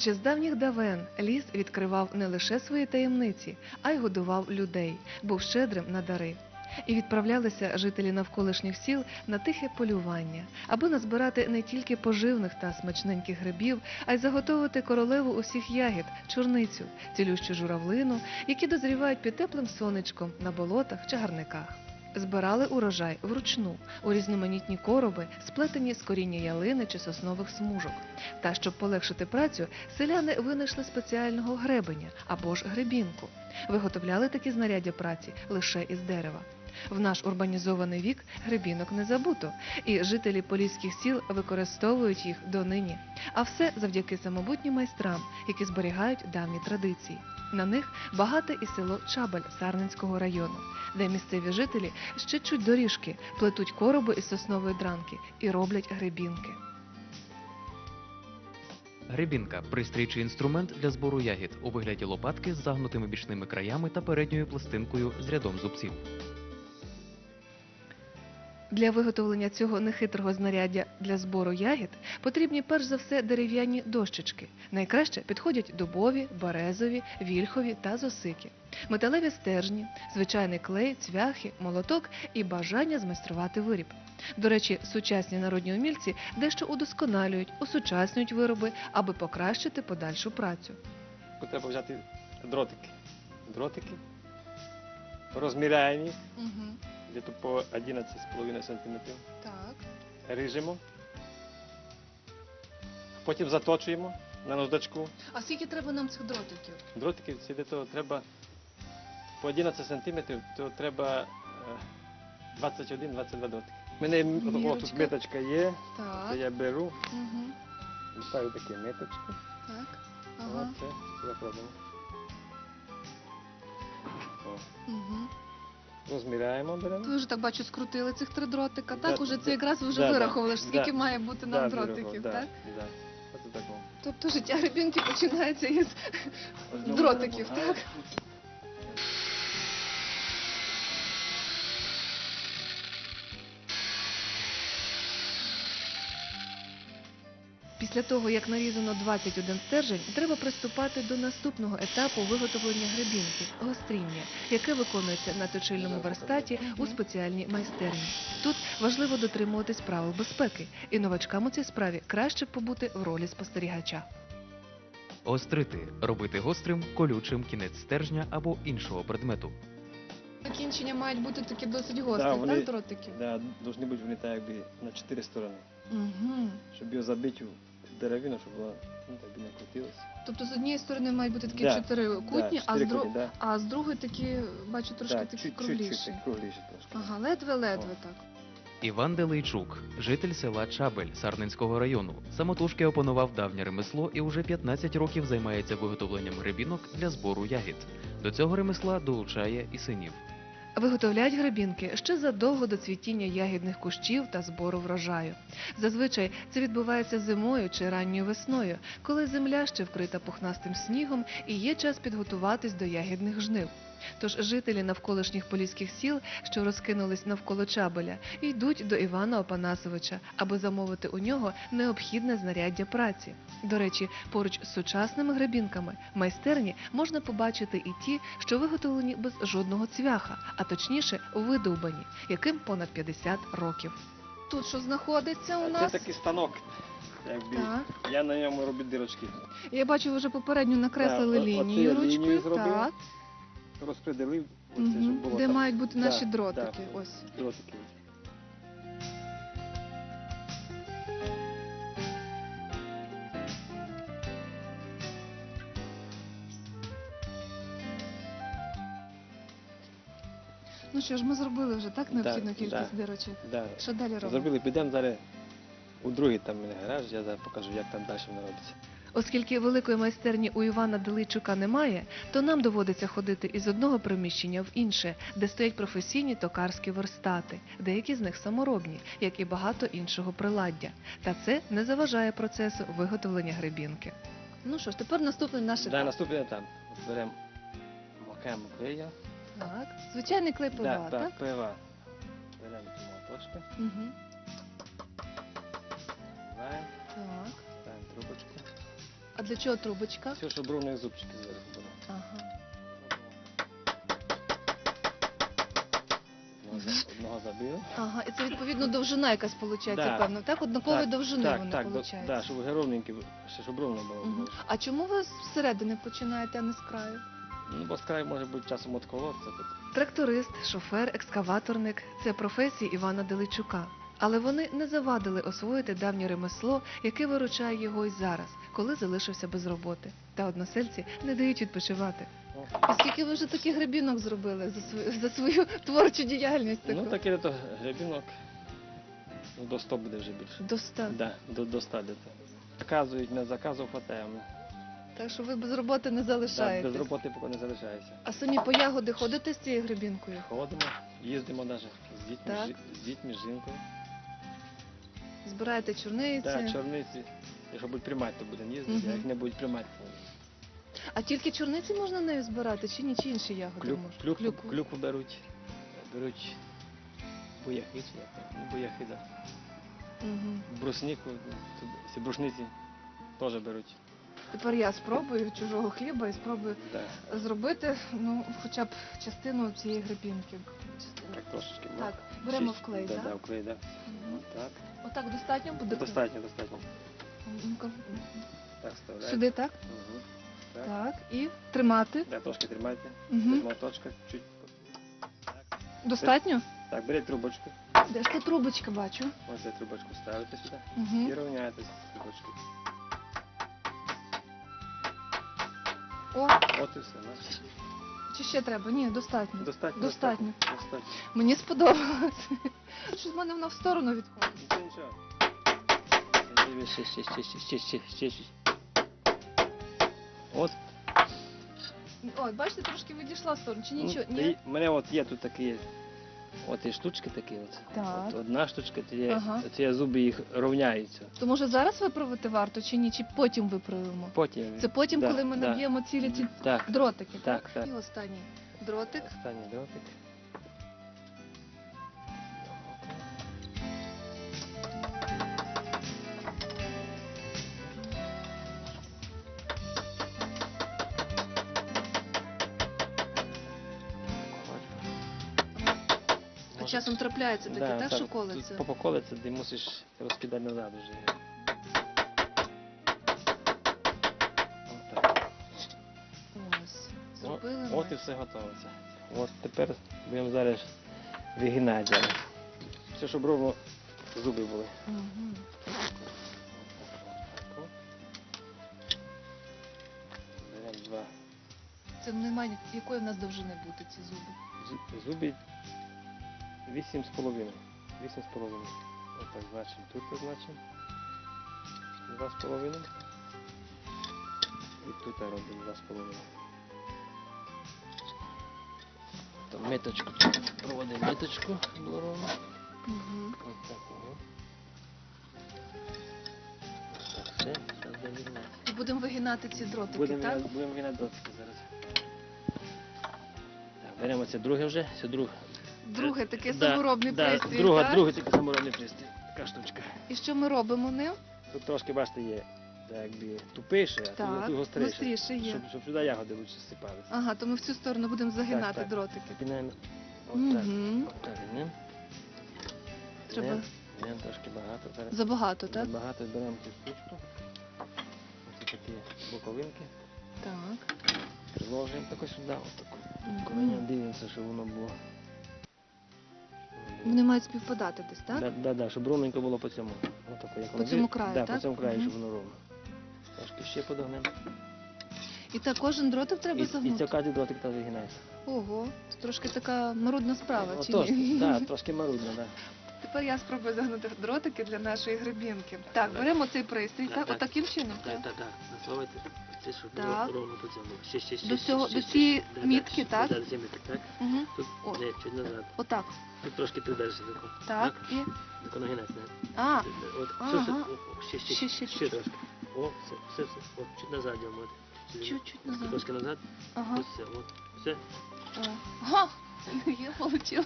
Ще з давніх давен ліс відкривав не лише свої таємниці, а й годував людей, був щедрим на дари. І відправлялися жителі навколишніх сіл на тихе полювання, аби назбирати не тільки поживних та смачненьких грибів, а й заготовити королеву усіх ягід, чорницю, цілющу журавлину, які дозрівають під теплим сонечком на болотах чи гарниках. Збирали урожай вручну у різноманітні короби, сплетені з коріння ялини чи соснових смужок. Та щоб полегшити працю, селяни винайшли спеціального гребеня або ж гребінку. Виготовляли такі знаряддя праці лише із дерева. В наш урбанізований вік гребінок не забуто, і жителі поліських сіл використовують їх донині. А все завдяки самобутнім майстрам, які зберігають давні традиції. На них багате і село Чабаль Сарненського району, де місцеві жителі ще чуть доріжки, плетуть короби із соснової дранки і роблять гребінки. Гребінка пристрій чи інструмент для збору ягід у вигляді лопатки з загнутими бічними краями та передньою пластинкою з рядом зубців. Для виготовлення цього нехитрого знаряддя для збору ягід потрібні перш за все дерев'яні дощечки. Найкраще підходять дубові, березові, вільхові та зосики, металеві стержні, звичайний клей, цвяхи, молоток і бажання змайструвати виріб. До речі, сучасні народні умільці дещо удосконалюють, усучаснюють вироби, аби покращити подальшу працю. Треба взяти дротики. Дротики. Розміряємо їх, Угу. десь по 11,5 см. Так. Ріжемо. Потім заточуємо на нождачку. А скільки треба нам цих дротиків? Дротики ці того треба по 11 см, то треба е, 21-22 дротики. У мене Мірочка. тут меточка є, Так. це я беру, Угу. ставлю такі меточки. Так. Оце, закладемо. О, Угу. Розміряємо, беремо. Ви вже так бачу, скрутили цих три дротика. Так, Да, уже да, це якраз ви вже да, да, вирахували, що скільки має бути нам дротиків, да, так? Да. Оце так. Тобто життя рибінки починається із Ось дротиків, беремо, так? Після того, як нарізано 21 стержень, треба приступати до наступного етапу виготовлення гребінки – гостріння, яке виконується на точильному верстаті у спеціальній майстерні. Тут важливо дотримуватись правил безпеки, і новачкам у цій справі краще побути в ролі спостерігача. Гострити робити гострим, колючим кінець стержня або іншого предмету. Закінчення мають бути такі досить гострі, Да, вони- так, дротики? Да, должны бути вони так якби на чотири сторони. Угу. Щоб його забити деревину, щоб вона ну, так не крутилася. Тобто з однієї сторони мають бути такі Да, чотирикутні, да, а, з чотири дру... да. а з другої такі, бачу, трошки да, такі чуть-чуть, кругліші. чуть, кругліші трошки. Ага, ледве-ледве так. Іван Делейчук, житель села Чабель Сарненського району, самотужки опанував давнє ремесло і уже 15 років займається виготовленням гребінок для збору ягід. До цього ремесла долучає і синів. Виготовляють грабінки ще задовго до цвітіння ягідних кущів та збору врожаю. Зазвичай це відбувається зимою чи ранньою весною, коли земля ще вкрита пухнастим снігом і є час підготуватись до ягідних жнив. Тож жителі навколишніх поліських сіл, що розкинулись навколо Чабеля, йдуть до Івана Опанасовича, аби замовити у нього необхідне знаряддя праці. До речі, поруч з сучасними гребінками майстерні можна побачити і ті, що виготовлені без жодного цвяха, а точніше видовбані, яким понад 50 років. Тут що знаходиться А Це такий станок. Якби. Так. Я на ньому роблю дирочки. Я бачу, ви вже попередньо накреслили Так, лінію ручкою. лінію так. Розпределив, оце, Мгм. було Де так. мають бути наші да, дротики. Ось. Дротики. Ну що ж, ми зробили вже так Да, необхідну кількість да. дирочок. Да. Що далі робимо? Зробили, підемо зараз у другий там у мене гараж, я зараз покажу, як там далі воно робиться. Оскільки великої майстерні у Івана Деличука немає, то нам доводиться ходити із одного приміщення в інше, де стоять професійні токарські верстати, деякі з них саморобні, як і багато іншого приладдя. Та це не заважає процесу виготовлення гребінки. Ну що ж, тепер наступний наш Да, етап. наступний там беремо макаємо клея. Так, звичайний клей Да, пива, так? так, пива. Беремо ці моточки, Угу. Так. ставимо трубочки. А для чого трубочка? Все, щоб ровні зубчики зверху були. Ага. Одного, за- одного забили. Ага, і це відповідно довжина якась виходить, Да. певно. Так, однакової Так, довжини так, вони так, до- виходять. да, щоб ровненькі, ще щоб ровно було. Угу. А чому ви зсередини починаєте, а не з краю? Ну, бо з краю може бути часом отколоться. Тут. Тракторист, шофер, екскаваторник це професії Івана Деличука. Але вони не завадили освоїти давнє ремесло, яке виручає його й зараз, коли залишився без роботи. Та односельці не дають відпочивати. І скільки ви вже таких грибінок зробили за свою за свою творчу діяльність? Таку? Ну, таке то гребінок. Ну, до 100 буде вже більше. До ста. Да, до, до 100 десь. Заказують, на заказу хватаємо. Так що ви без роботи не залишаєтесь. без роботи поки не залишається. А самі по ягоди ходите з цією грибінкою? Ходимо, їздимо навіть з дітьми, Так. з дітьми, з жінкою. Збираєте чорниці? Так, чорниці. Якщо будуть приймати, то будемо їздити, Мгм. а як не будуть приймати, то А тільки чорниці можна нею збирати, чи ні, чи інші ягоди клюк, можна? клюкву беруть. Беруть бояхи, чи як там? Ну, бояхи, да. Угу. Бруснику, ці брушниці теж беруть. Тепер я спробую чужого хліба і спробую Да. зробити ну, хоча б частину цієї грибінки. Так, трошечки. ну, Так, беремо вклей, да, так? Да, вклей, да. Мгм. Так. Отак достатньо буде? Достатньо, достатньо. Ну-ка. Так, вставляємо. Сюди, так? Угу. Так. Так. І тримати. Да, трошки тримайте. Угу. Молоточка, чуть. Так. Достатньо? так, беріть трубочку. Де ж та трубочка бачу? Ось цю трубочку ставите сюди. Угу. І рівняєте з трубочкою. О, От і все. бачите? чи ще треба? Ні, достатньо. Достатньо. Достатньо. Достатньо. Мені сподобалось. Щось в мене вона в сторону відходить. Нічого, Дивись, Ще, ще, ще, ще, ще, ще, ще, ще. От. Бачите, трошки відійшла в сторону. Чи Ну, нічого? Ні? У мене от є тут такі. От і штучки такі от. Так. От одна штучка, то є, Ага. то зуби їх рівняються. То може зараз виправити варто чи ні? Чи потім виправимо? Потім. Це потім, Да, коли ми да. наб'ємо цілі ці Так. дротики, так? Так, так. І останній дротик. Останній дротик. Часом трапляється таке, Да, так, що колиться? Тут поколиться, ти мусиш розкидати назад уже. Отак. Ось. О, Зробили От і ми. все готово. От тепер будемо зараз вигинати. зараз. Все, щоб ровно зуби були. Мгм. Беремо два Це немає якої в нас довжини бути ці зуби. Зу- зуби вісім з половиною. Вісім з половиною. Отак значимо. Тут позначимо. Два з половиною. І тут робимо два з половиною. То миточку. Проводимо миточку. Ровно. Угу. Ось так. Ого. Так, все. Зараз будемо. Вигинати ці дротики, Будемо так? вигинати- будемо вигинати дотики зараз. Так, беремо це друге вже. Це друге. Друге таке Да, саморобний да, пристрій, друга, так? Другий такий саморобний пристрій. Така штучка. І що ми робимо ним? Тут трошки, бачите, є так, якби тупіше, а Так, тут, гостріше. гостріше є. Щоб, щоб сюди ягоди лучше сипалися. Ага, то ми в цю сторону будемо загинати так. дротики. Пінаємо. Отак. Угу. Отак гнемо. Треба Гнемо, гнемо трошки багато. Зараз. забагато, так? Багато беремо цю штучку. Ось такі боковинки. Так. Приложимо тако сюди, отаку. Коли дивимося, щоб воно було. Вони мають співпадати десь, так? Да, да, да, щоб ровненько було по цьому. Отако, як По воно цьому краю, да, так? по цьому краю, Мгм. щоб воно ровно. Трошки ще подогнемо. І так кожен дротик треба І, і загнути. це кожен дротик теж вигинається. Ого, це трошки така марудна справа, чи Отож, ні? да, трошки марудно, да. Тепер я спробую загнути дротики для нашої грибінки. Так, беремо цей пристрій, Так, так? так. Отаким чином. Так, так, так. Насловити це, щоб Так. було ровно по цьому. Ще, ще, ще, До ще, цього- ще, до ще, цієї ще. Да, мітки, да, так? Да, до цієї мітки, так. Угу. Тут, О. чуть назад. Отак. Тут трошки придержи таку. Так. І. Не? А, От, Ага. все, все, о, о, ще, ще, Ще, ще, ще, ще, трошки. О, все, все, все. От, чуть назад йдемо. От. Сюди. чуть-чуть назад. Трошки назад. Ага. Ось все, от. Все. О. Ага. Є, вийшло.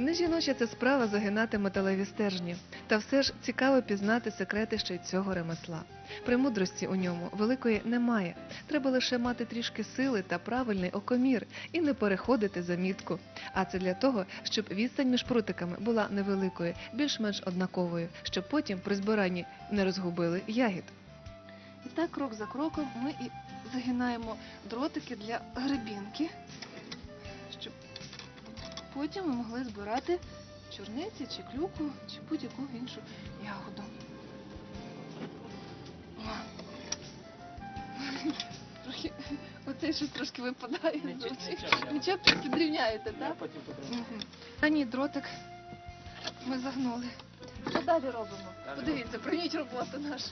Не жіноча це справа загинати металеві стержні, та все ж цікаво пізнати секрети ще й цього ремесла. Премудрості у ньому великої немає. Треба лише мати трішки сили та правильний окомір і не переходити за мітку. А це для того, щоб відстань між прутиками була невеликою, більш-менш однаковою, щоб потім при збиранні не розгубили ягід. І так, крок за кроком, ми і загинаємо дротики для гребінки, щоб потім ми могли збирати чорниці чи клюку, чи будь-яку іншу ягоду. Трохи, оцей щось трошки випадає. Нічого підрівняєте, так? потім. Останній дротик ми загнули. Що далі робимо? Подивіться, прийміть роботу нашу.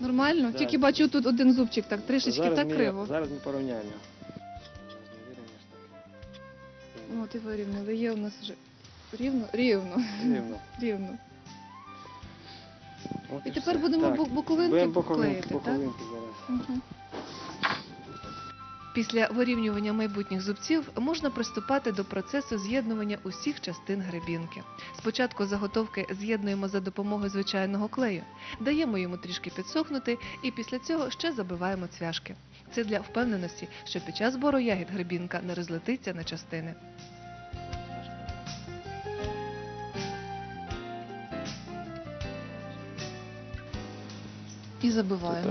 Нормально, тільки бачу тут один зубчик так трішечки так криво. Зараз ми порівняємо. Так. І вирівняли. Є у нас вже рівно, рівно, Рівно. рівно. От І все. тепер будемо Так. бу- боковинки Будемо боковинки, клеїти, так? боковинки зараз. Мгм. Після вирівнювання майбутніх зубців можна приступати до процесу з'єднування усіх частин гребінки. Спочатку заготовки з'єднуємо за допомогою звичайного клею, даємо йому трішки підсохнути і після цього ще забиваємо цвяшки. Це для впевненості, що під час збору ягід гребінка не розлетиться на частини. І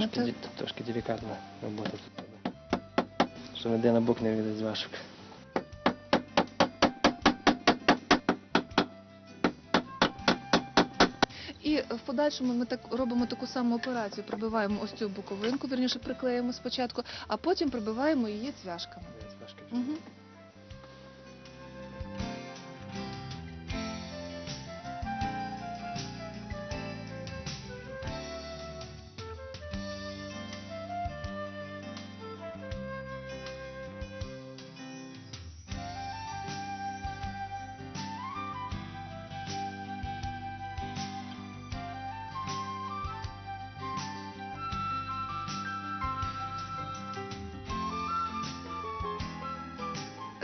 Тут трошки, ді- трошки делікатна робота тут. треба. Що ніде на бок не вийде з вашок. І в подальшому ми так робимо таку саму операцію. Пробиваємо ось цю боковинку, вірніше приклеїмо спочатку, а потім пробиваємо її цвяшками. Угу.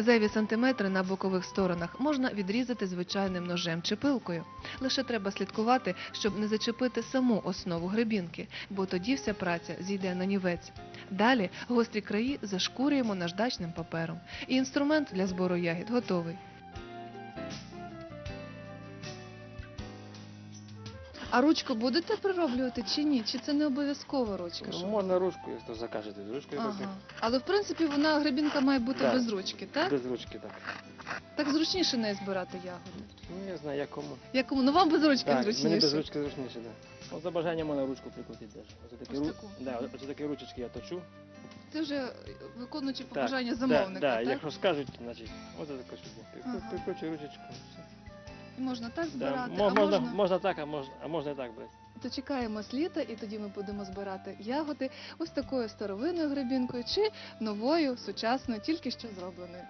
Зайві сантиметри на бокових сторонах можна відрізати звичайним ножем чи пилкою. Лише треба слідкувати, щоб не зачепити саму основу гребінки, бо тоді вся праця зійде на нівець. Далі гострі краї зашкурюємо наждачним папером. І інструмент для збору ягід готовий. А ручку будете прироблювати чи ні? Чи це не обов'язкова ручка? Ну, можна ручку, якщо закажете, з ручкою робити. Ага. Але в принципі вона гребінка має бути Да. без ручки, так? Без ручки, так. Так зручніше не збирати ягоди. Ну, не знаю, якому. Якому? Ну вам без ручки Так, зручніше. мені без ручки зручніше, так. Да. От за бажанням можна ручку прикрутити теж. Ось такі, Ось ру... таку? да, ось такі ручечки я точу. Це вже виконуючи побажання да, замовника, да, так? якщо скажуть, значить, ось таку сюди. Прикру- Ага. Прикручую ручечку. все. Можна так Да, збирати, а можна, можна... можна так, а можна, а можна і так брати. То чекаємо з літа, і тоді ми будемо збирати ягоди ось такою старовинною гребінкою чи новою, сучасною, тільки що зробленою.